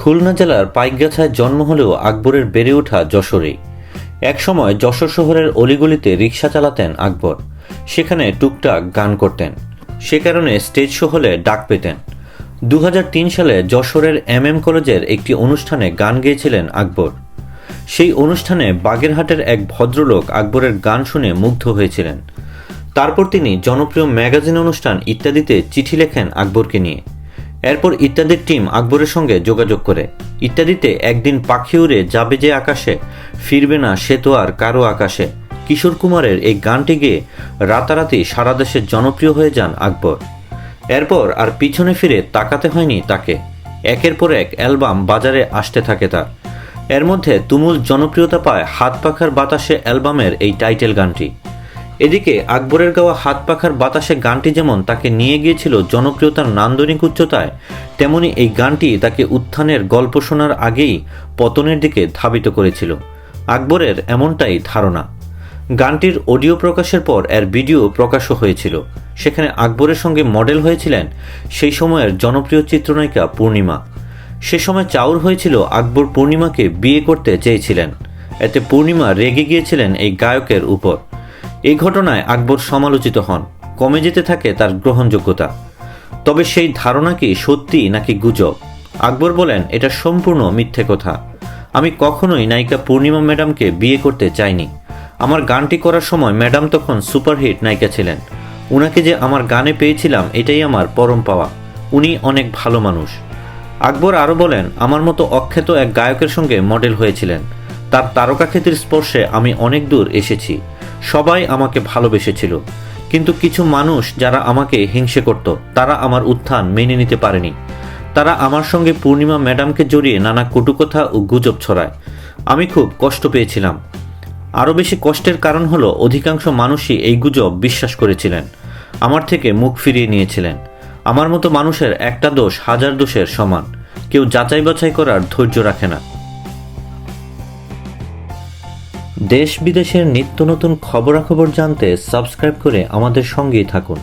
খুলনা জেলার পাইকগাছায় জন্ম হলেও আকবরের বেড়ে ওঠা যশোরেই। একসময় যশোর শহরের অলিগলিতে রিক্সা চালাতেন আকবর। সেখানে টুকটাক গান করতেন। সে কারণে স্টেজ শো হলে ডাক পেতেন। দু হাজার তিন সালে যশোরের এম এম কলেজের একটি অনুষ্ঠানে গান গেয়েছিলেন আকবর। সেই অনুষ্ঠানে বাগেরহাটের এক ভদ্রলোক আকবরের গান শুনে মুগ্ধ হয়েছিলেন। তারপর তিনি জনপ্রিয় ম্যাগাজিন অনুষ্ঠান ইত্যাদিতে চিঠি লেখেন আকবরকে নিয়ে। এরপর ইত্যাদির টিম আকবরের সঙ্গে যোগাযোগ করে। ইত্যাদিতে একদিন পাখি উড়ে যাবে যে আকাশে, ফিরবে না সে তো আর কারও আকাশে। কিশোর কুমারের এই গানটি গেয়ে রাতারাতি সারা দেশে জনপ্রিয় হয়ে যান আকবর। এরপর আর পিছনে ফিরে তাকাতে হয়নি তাকে। একের পর এক অ্যালবাম বাজারে আসতে থাকে তার। এর মধ্যে তুমুল জনপ্রিয়তা পায় হাত পাখার বাতাসে অ্যালবামের এই টাইটেল গানটি। এদিকে আকবরের গাওয়া হাত পাখার বাতাসে গানটি যেমন তাকে নিয়ে গিয়েছিল জনপ্রিয়তার নান্দনিক উচ্চতায়, তেমনি এই গানটি তাকে উত্থানের গল্প শোনার আগেই পতনের দিকে ধাবিত করেছিল। আকবরের এমনটাই ধারণা। গানটির অডিও প্রকাশের পর এর ভিডিও প্রকাশও হয়েছিল। সেখানে আকবরের সঙ্গে মডেল হয়েছিলেন সেই সময়ের জনপ্রিয় চিত্রনায়িকা পূর্ণিমা। সে সময় চাউর হয়েছিল আকবর পূর্ণিমাকে বিয়ে করতে চেয়েছিলেন। এতে পূর্ণিমা রেগে গিয়েছিলেন এই গায়কের উপর। এই ঘটনায় আকবর সমালোচিত হন। কমে যেতে থাকে তার গ্রহণযোগ্যতা। তবে সেই ধারণা কি সত্যি নাকি গুজব? আকবর বলেন, এটা সম্পূর্ণ মিথ্যে কথা। আমি কখনোই নায়িকা পূর্ণিমা ম্যাডামকে বিয়ে করতে চাইনি। আমার গানটি করার সময় ম্যাডাম তখন সুপারহিট নায়িকা ছিলেন। উনাকে যে আমার গানে পেয়েছিলাম, এটাই আমার পরম পাওয়া। উনি অনেক ভালো মানুষ। আকবর আরও বলেন, আমার মতো অখ্যাত এক গায়কের সঙ্গে মডেল হয়েছিলেন। তার তারকাখ্যাতির স্পর্শে আমি অনেক দূর এসেছি। সবাই আমাকে ভালোবেসেছিল। কিন্তু কিছু মানুষ যারা আমাকে হিংসে করত, তারা আমার উত্থান মেনে নিতে পারেনি। তারা আমার সঙ্গে পূর্ণিমা ম্যাডামকে জড়িয়ে নানা কটুকথা ও গুজব ছড়ায়। আমি খুব কষ্ট পেয়েছিলাম। আরও বেশি কষ্টের কারণ হলো, অধিকাংশ মানুষই এই গুজব বিশ্বাস করেছিলেন। আমার থেকে মুখ ফিরিয়ে নিয়েছিলেন। আমার মতো মানুষের একটা দোষ হাজার দোষের সমান। কেউ যাচাই বাছাই করার ধৈর্য রাখে না। দেশ বিদেশের নিত্য নতুন খবরাখবর জানতে সাবস্ক্রাইব করে আমাদের সঙ্গেই থাকুন।